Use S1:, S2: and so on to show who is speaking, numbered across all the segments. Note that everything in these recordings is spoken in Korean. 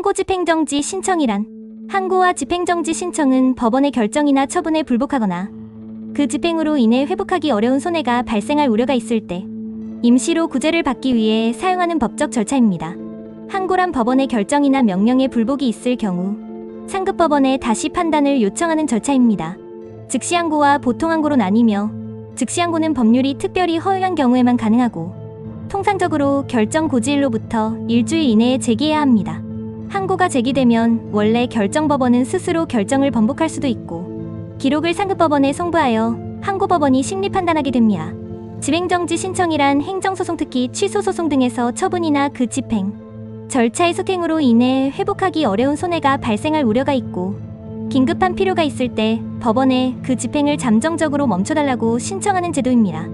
S1: 항고 집행정지 신청이란 항고와 집행정지 신청은 법원의 결정이나 처분에 불복하거나 그 집행으로 인해 회복하기 어려운 손해가 발생할 우려가 있을 때 임시로 구제를 받기 위해 사용하는 법적 절차입니다. 항고란 법원의 결정이나 명령에 불복이 있을 경우 상급 법원에 다시 판단을 요청하는 절차입니다. 즉시 항고와 보통 항고로 나뉘며 즉시 항고는 법률이 특별히 허용한 경우에만 가능하고 통상적으로 결정 고지일로부터 일주일 이내에 제기해야 합니다. 항고가 제기되면 원래 결정법원은 스스로 결정을 번복할 수도 있고 기록을 상급법원에 송부하여 항고법원이 심리 판단하게 됩니다. 집행정지 신청이란 행정소송 특히 취소소송 등에서 처분이나 그 집행, 절차의 소행으로 인해 회복하기 어려운 손해가 발생할 우려가 있고 긴급한 필요가 있을 때 법원에 그 집행을 잠정적으로 멈춰달라고 신청하는 제도입니다.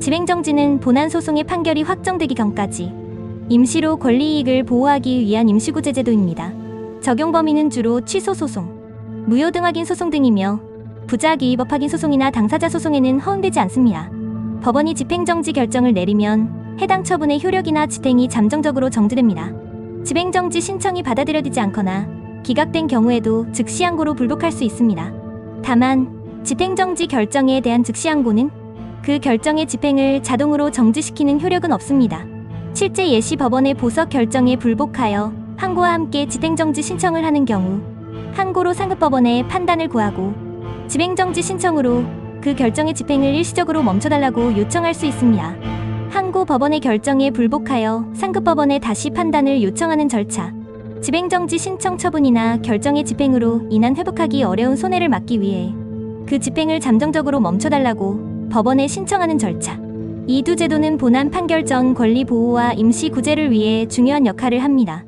S1: 집행정지는 본안 소송의 판결이 확정되기 전까지 임시로 권리이익을 보호하기 위한 임시구제 제도입니다. 적용 범위는 주로 취소 소송, 무효 등 확인 소송 등이며 부작 위 법 확인 소송이나 당사자 소송에는 허용되지 않습니다. 법원이 집행정지 결정을 내리면 해당 처분의 효력이나 집행이 잠정적으로 정지됩니다. 집행정지 신청이 받아들여지지 않거나 기각된 경우에도 즉시 항고로 불복할 수 있습니다. 다만 집행정지 결정에 대한 즉시 항고는 그 결정의 집행을 자동으로 정지시키는 효력은 없습니다. 실제 예시 법원의 보석 결정에 불복하여 항고와 함께 집행정지 신청을 하는 경우 항고로 상급법원에 판단을 구하고 집행정지 신청으로 그 결정의 집행을 일시적으로 멈춰달라고 요청할 수 있습니다. 항고 법원의 결정에 불복하여 상급법원에 다시 판단을 요청하는 절차. 집행정지 신청 처분이나 결정의 집행으로 인한 회복하기 어려운 손해를 막기 위해 그 집행을 잠정적으로 멈춰달라고 법원에 신청하는 절차. 이두 제도는 본안 판결 전 권리 보호와 임시 구제를 위해 중요한 역할을 합니다.